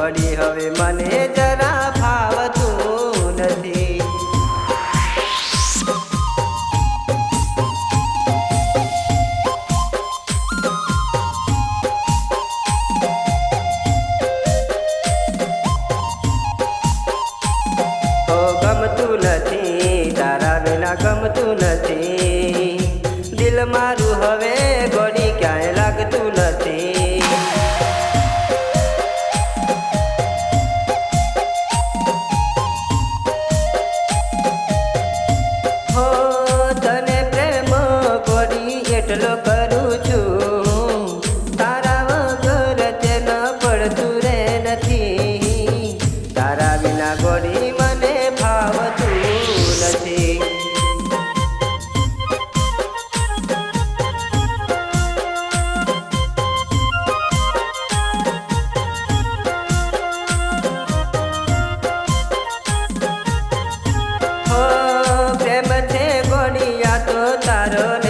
વળી હવે મને જરા ભાવતું નથી. ગમતું નથી, તારા વિના ગમતું નથી. દિલ મારું હવે તારો તારો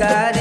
got